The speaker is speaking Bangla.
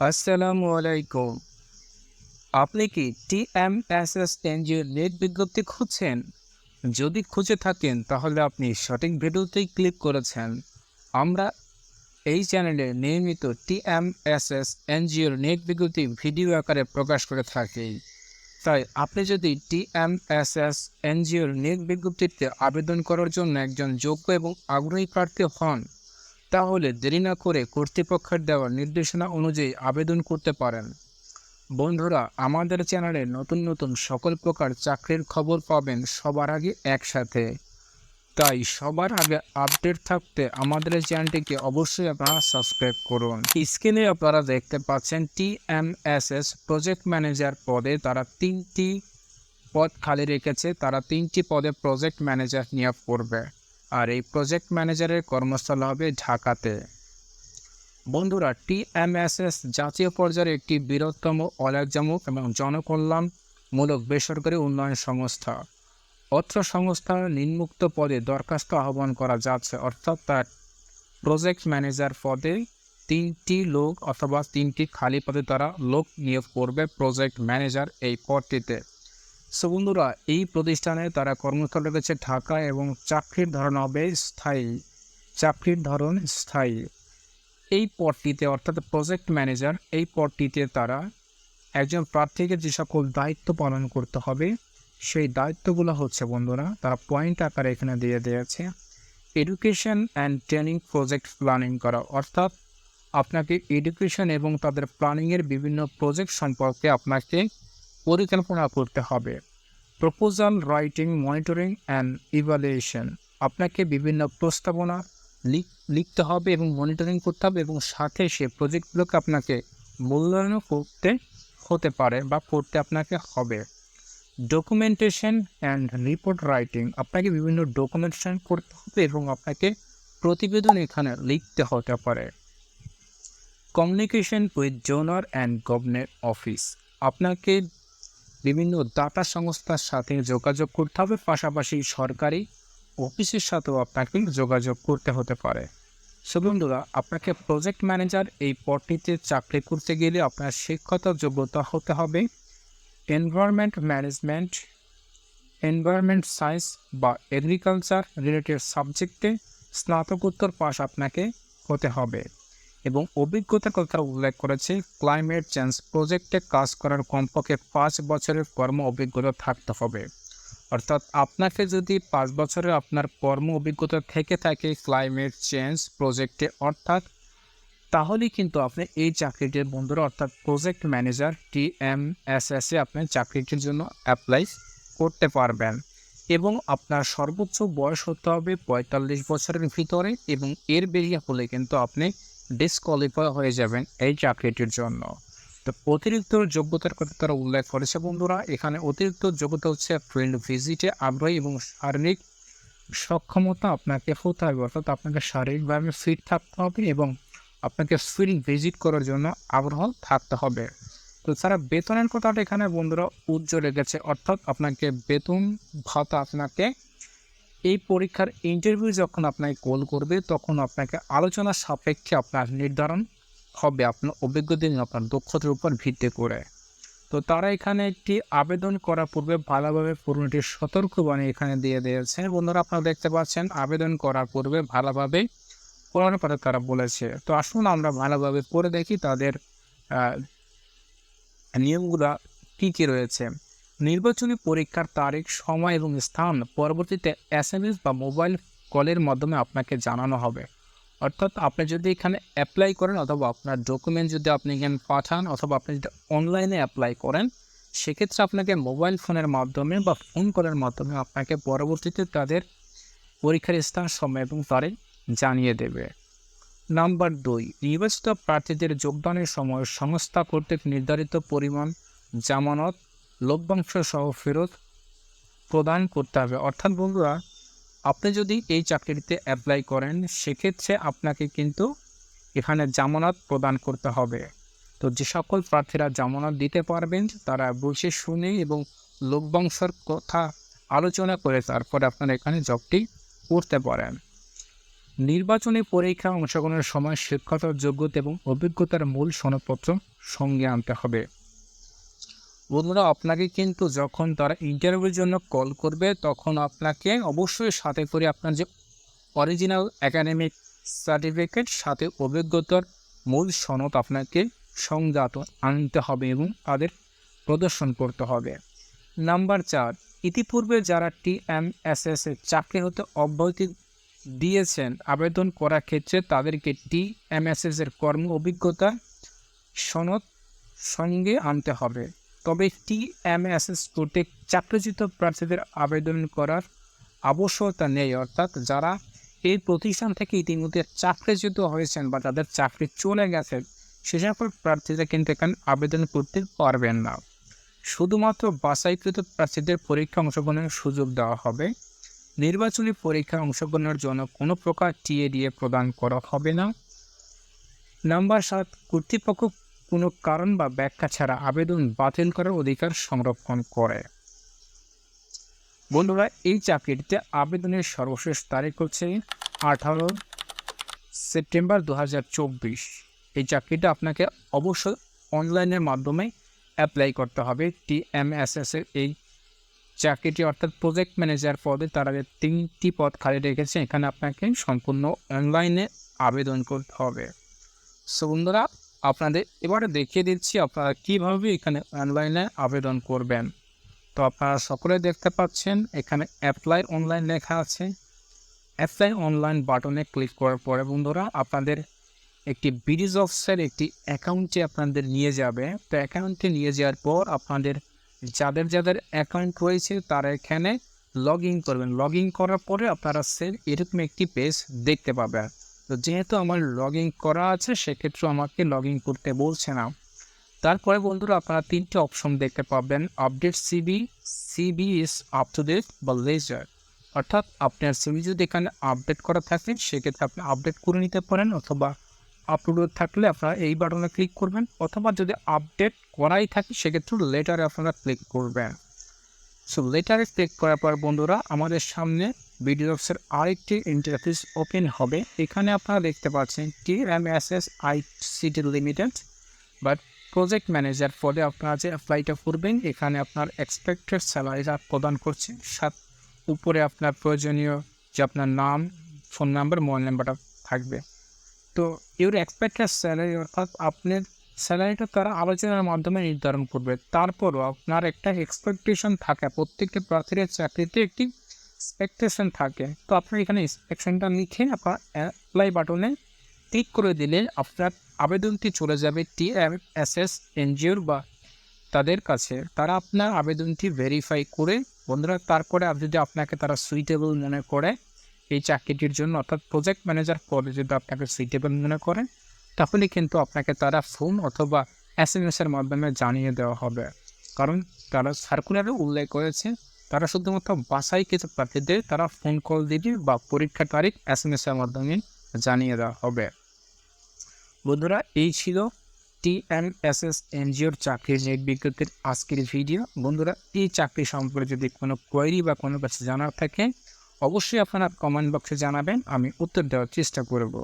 আসসালামু আলাইকুম। আপনি কি টিএমএসএস এনজিওর নেট বিজ্ঞপ্তি খুঁজছেন? যদি খুঁজে থাকেন, তাহলে আপনি সঠিক ভিডিওতেই ক্লিক করেছেন। আমরা এই চ্যানেলে নিয়মিত টিএমএসএস এনজিওর নেট বিজ্ঞপ্তি ভিডিও আকারে প্রকাশ করে থাকি। তাই আপনি যদি টিএমএসএস এনজিওর নেট বিজ্ঞপ্তিতে আবেদন করার জন্য একজন যোগ্য এবং আগ্রহী প্রার্থী হন তাহলে দেরি না করে কর্তৃপক্ষের দেওয়া নির্দেশনা অনুযায়ী আবেদন করতে পারেন। বন্ধুরা, আমাদের চ্যানেলে নতুন নতুন সকল প্রকার চাকরির খবর পাবেন সবার আগে একসাথে। তাই সবার আগে আপডেট থাকতে আমাদের চ্যানেলটিকে অবশ্যই আপনারা সাবস্ক্রাইব করুন। স্ক্রিনে আপনারা দেখতে পাচ্ছেন টিএমএসএস প্রজেক্ট ম্যানেজার পদে তারা তিনটি পদ খালি রেখেছে। তারা তিনটি পদে প্রজেক্ট ম্যানেজার নিয়োগ করবে। আর এই প্রজেক্ট ম্যানেজারের কর্মস্থল হবে ঢাকাতে। বন্ধুরা টিএমএসএস জাতীয় পর্যায়ের একটি বৃহত্তম অলাকজামুক এবং জনকল্যাণমূলক বেসরকারি উন্নয়ন সংস্থা। অত্র সংস্থা নিম্মুক্ত পদে দরখাস্ত আহ্বান করা যাচ্ছে, অর্থাৎ তার প্রজেক্ট ম্যানেজার পদে তিনটি লোক অথবা তিনটি খালি পদে তারা লোক নিয়োগ করবে প্রজেক্ট ম্যানেজার এই পদটিতে। সো বন্ধুরা, এই প্রতিষ্ঠানে তারা কর্মস্থল রেখেছে ঢাকা এবং চাকরির ধরন হবে স্থায়ী। চাকরির ধরন স্থায়ী। এই পদটিতে অর্থাৎ প্রজেক্ট ম্যানেজার এই পদটিতে তারা একজন প্রার্থীকে যে সকল দায়িত্ব পালন করতে হবে, সেই দায়িত্বগুলো হচ্ছে বন্ধুরা, তারা পয়েন্ট আকারে এখানে দিয়ে দিয়েছে। Education and training project planning করা। অর্থাৎ আপনাকে এডুকেশন এবং তাদের প্ল্যানিংয়ের বিভিন্ন প্রজেক্ট সম্পর্কে আপনাকে পরিকল্পনা করতে হবে। Proposal writing monitoring and evaluation আপনাকে বিভিন্ন প্রস্তাবনা লিখ- লিখতে হবে এবং মনিটরিং করতে হবে এবং সাথে সে প্রজেক্টগুলোকে আপনাকে মূল্যায়নও করতে হতে পারে বা করতে আপনাকে হবে। ডকুমেন্টেশন অ্যান্ড রিপোর্ট রাইটিং আপনাকে বিভিন্ন ডকুমেন্টেশন করতে হবে এবং আপনাকে প্রতিবেদন এখানে লিখতে হতে পারে। Communication with zonal and government office আপনাকে বিভিন্ন দাতা সংস্থার সাথে যোগাযোগ করতে হবে। পাশাপাশি সরকারি অফিসের সাথেও আপনাকে যোগাযোগ করতে হতে পারে। সো বন্ধুরা, আপনাকে প্রজেক্ট ম্যানেজার এই পদটিতে চাকরি করতে গেলে আপনার শিক্ষত যোগ্যতা হতে হবে। এনভায়রনমেন্ট ম্যানেজমেন্ট এনভায়রনমেন্ট সায়েন্স বা এগ্রিকালচার রিলেটেড সাবজেক্টে স্নাতকোত্তর পাশ আপনাকে হতে হবে। এবং অভিজ্ঞতার কথা উল্লেখ করেছে ক্লাইমেট চেঞ্জ প্রজেক্টে কাজ করার কমপক্ষে পাঁচ বছরের কর্ম অভিজ্ঞতা থাকতে হবে। অর্থাৎ আপনাকে যদি পাঁচ বছরের আপনার কর্ম অভিজ্ঞতা থেকে থাকে ক্লাইমেট চেঞ্জ প্রজেক্টে অর্থাৎ তাহলেই কিন্তু আপনি এই চাকরিটির বন্ধুরা, অর্থাৎ project manager T M S S আপনি চাকরিটির জন্য অ্যাপ্লাই করতে পারবেন। এবং আপনার সর্বোচ্চ বয়স হতে হবে পঁয়তাল্লিশ বছরের ভিতরে এবং এর বেরিয়ে হলে কিন্তু আপনি ডিসকোয়ালিফাই হয়ে যাবেন এই চাকরিটির জন্য। তো অতিরিক্ত যোগ্যতার কথা তারা উল্লেখ করেছে বন্ধুরা। এখানে অতিরিক্ত যোগ্যতা হচ্ছে ফিল্ড ভিজিটে আগ্রহী এবং শারীরিক সক্ষমতা আপনাকে হতে হবে। অর্থাৎ আপনাকে শারীরিকভাবে ফিট থাকতে হবে এবং আপনাকে ফিল্ড ভিজিট করার জন্য আগ্রহ থাকতে হবে। তো তারা বেতনের কথাটা এখানে বন্ধুরা উজ্জ্বল রেখেছে। অর্থাৎ আপনাকে বেতন ভাতা আপনাকে এই পরীক্ষার ইন্টারভিউ যখন আপনাকে কল করবে, তখন আপনাকে আলোচনা সাপেক্ষে আপনার নির্ধারণ হবে আপনার অভিজ্ঞতা এবং আপনার দক্ষতার উপর ভিত্তি করে। তো তারা এখানে একটি আবেদন করার পূর্বে ভালোভাবে পূর্ণটি সতর্কবাণী এখানে দিয়ে দিয়েছে বন্ধুরা, আপনারা দেখতে পাচ্ছেন, আবেদন করার পূর্বে ভালোভাবে পড়ানোর কথা তারা বলেছে। তো আসুন আমরা ভালোভাবে পড়ে দেখি তাদের নিয়মগুলো কী কী রয়েছে। নির্বাচনী পরীক্ষার তারিখ, সময় এবং স্থান পরবর্তীতে এস বা মোবাইল কলের মাধ্যমে আপনাকে জানানো হবে। অর্থাৎ আপনি যদি এখানে অ্যাপ্লাই করেন অথবা আপনার ডকুমেন্ট যদি আপনি এখানে পাঠান অথবা আপনি যদি অনলাইনে অ্যাপ্লাই করেন, সেক্ষেত্রে আপনাকে মোবাইল ফোনের মাধ্যমে বা ফোন কলের মাধ্যমে আপনাকে পরবর্তীতে তাদের পরীক্ষার স্থান, সময় এবং তারিখ জানিয়ে দেবে। নাম্বার দুই, নির্বাচিত প্রার্থীদের যোগদানের সময় সংস্থা কর্তৃক নির্ধারিত পরিমাণ জামানত লভ্যাংশ সহ ফেরত প্রদান করতে হবে। অর্থাৎ বন্ধুরা, আপনি যদি এই চাকরিটিতে অ্যাপ্লাই করেন, সেক্ষেত্রে আপনাকে কিন্তু এখানে জামানত প্রদান করতে হবে। তো যে সকল প্রার্থীরা জামানত দিতে পারবেন, তারা বুঝে শুনে এবং লভ্যাংশের কথা আলোচনা করে তারপরে আপনারা এখানে জবটি করতে পারেন। নির্বাচনী পরীক্ষা অংশগ্রহণের সময় শিক্ষাগত যোগ্যতা এবং অভিজ্ঞতার মূল সনদপত্র সঙ্গে আনতে হবে। বন্ধুরা, আপনাকে কিন্তু যখন তারা ইন্টারভিউর জন্য কল করবে, তখন আপনাকে অবশ্যই সাথে করে আপনার যে অরিজিনাল একাডেমিক সার্টিফিকেট সাথে অভিজ্ঞতার মূল সনদ আপনাকে সংজাত আনতে হবে এবং তাদের প্রদর্শন করতে হবে। নাম্বার চার, ইতিপূর্বে যারা টি এম এস এস এর চাকরি হতে অব্যাহতি দিয়েছেন, আবেদন করার ক্ষেত্রে তাদেরকে টি এম এস এস এর কর্ম অভিজ্ঞতা সনদ সঙ্গে আনতে হবে। তবে টি এম এস এস করতে চাকরিচ্যুত প্রার্থীদের আবেদন করার আবশ্যকতা নেই, অর্থাৎ যারা এই প্রতিষ্ঠান থেকে ইতিমধ্যে চাকরিচ্যুত হয়েছেন বা তাদের চাকরি চলে গেছে, সে সকল প্রার্থীরা কিন্তু এখানে আবেদন করতে পারবেন না। শুধুমাত্র বাছাইকৃত প্রার্থীদের পরীক্ষা অংশগ্রহণের সুযোগ দেওয়া হবে। নির্বাচনী পরীক্ষায় অংশগ্রহণের জন্য কোনো প্রকার টিএডিএ প্রদান করা হবে না। নাম্বার সাত, কর্তৃপক্ষ কোনো কারণ বা ব্যাখ্যা ছাড়া আবেদন বাতিল করার অধিকার সংরক্ষণ করে। বন্ধুরা, এই চাকরিটিতে আবেদনের সর্বশেষ তারিখ হচ্ছে আঠারো সেপ্টেম্বর দু হাজার চব্বিশ। এই চাকরিটা আপনাকে অবশ্যই অনলাইনের মাধ্যমে অ্যাপ্লাই করতে হবে। টিএমএসএস এর এই চাকরিটি অর্থাৎ প্রজেক্ট ম্যানেজার পদে তারা যে তিনটি পদ খালি রেখেছে। এখানে আপনাকে সম্পূর্ণ অনলাইনে আবেদন করতে হবে। সো বন্ধুরা আপনাদের। এবারে দেখিয়ে দিচ্ছি আপনারা কীভাবে এখানে অনলাইনে আবেদন করবেন। তো আপনারা সকলে দেখতে পাচ্ছেন, এখানে অ্যাপ্লাই অনলাইন লেখা আছে। অ্যাপ্লাই অনলাইন বাটনে ক্লিক করার পরে বন্ধুরা, আপনাদের একটি ব্রিজ অফিসের একটি অ্যাকাউন্টে আপনাদের নিয়ে যাবে। তো অ্যাকাউন্টে নিয়ে যাওয়ার পর আপনাদের যাদের যাদের অ্যাকাউন্ট রয়েছে, তারা এখানে লগ ইন করবেন। লগ ইন করার পরে আপনারা সে এরকম একটি পেজ দেখতে পাবেন। তো যেহেতু আমার লগ ইন করা আছে, সেক্ষেত্রে আমাকে লগ ইন করতে বলছে না। তারপরে বন্ধুরা, আপনারা তিনটে অপশন দেখতে পাবেন। Update CB CB is up to date বা লেজার অর্থাৎ আপনার সিবি যদি এখানে আপডেট করা থাকে, সেক্ষেত্রে আপনি আপডেট করে নিতে পারেন অথবা আপলোড থাকলে আপনারা এই বাটনে ক্লিক করবেন। অথবা যদি আপডেট করাই থাকে, সেক্ষেত্রে লেটারে আপনারা ক্লিক করবেন। সো লেটারে ক্লিক করার পর বন্ধুরা, আমাদের সামনে বিডিওসের আরেকটি ইন্টারফেস ওপেন হবে। এখানে আপনারা দেখতে পাচ্ছেন T M S S I CT Limited but project manager পদে আপনারা যে অ্যাপ্লাইটা করবেন, এখানে আপনার এক্সপেক্টেড স্যালারিটা প্রদান করছে। সাত, উপরে আপনার প্রয়োজনীয় যে আপনার নাম ফোন নাম্বার মোবাইল নাম্বারটা থাকবে। তো এর এক্সপেক্টেড স্যালারি অর্থাৎ আপনার স্যালারিটা তারা আলোচনার মাধ্যমে নির্ধারণ করবে। তারপরও আপনার একটা এক্সপেকটেশন থাকে, প্রত্যেকটি প্রার্থীর চাকরিতে একটি এক্সপেকটেশন থাকে। তো আপনার এখানে এক্সপেকশনটা লিখে আপনার অ্যাপ্লাই বাটনে ক্লিক করে দিলে আপনার আবেদনটি চলে যাবে টি এস এস এনজিওর বা তাদের কাছে। তারা আপনার আবেদনটি ভেরিফাই করে, বন্ধুরা তারপরে যদি আপনাকে তারা সুইটেবল মনে করে, এই চাকরিটির জন্য অর্থাৎ প্রজেক্ট ম্যানেজার পদে যদি আপনাকে সুইটেবল মনে করে তাহলে কিন্তু আপনাকে তারা ফোন অথবা এস এম এসের মাধ্যমে জানিয়ে দেওয়া হবে। কারণ তারা সার্কুলারে উল্লেখ করেছে, তারা শুধুমাত্র বাসায় কিছু প্রার্থীদের তারা ফোন কল দিবে বা পরীক্ষার তারিখ এস এম এসের মাধ্যমে জানিয়ে দেওয়া হবে। বন্ধুরা, এই ছিল টি এন এস এস এনজিওর চাকরির নিয়োগ বিজ্ঞপ্তির আজকের ভিডিও। বন্ধুরা, এই চাকরি সম্পর্কে যদি কোনো কোয়েরি বা কোনো কাছে জানার থাকে, অবশ্যই আপনারা কমেন্ট বক্সে জানাবেন, আমি উত্তর দেওয়ার চেষ্টা করব।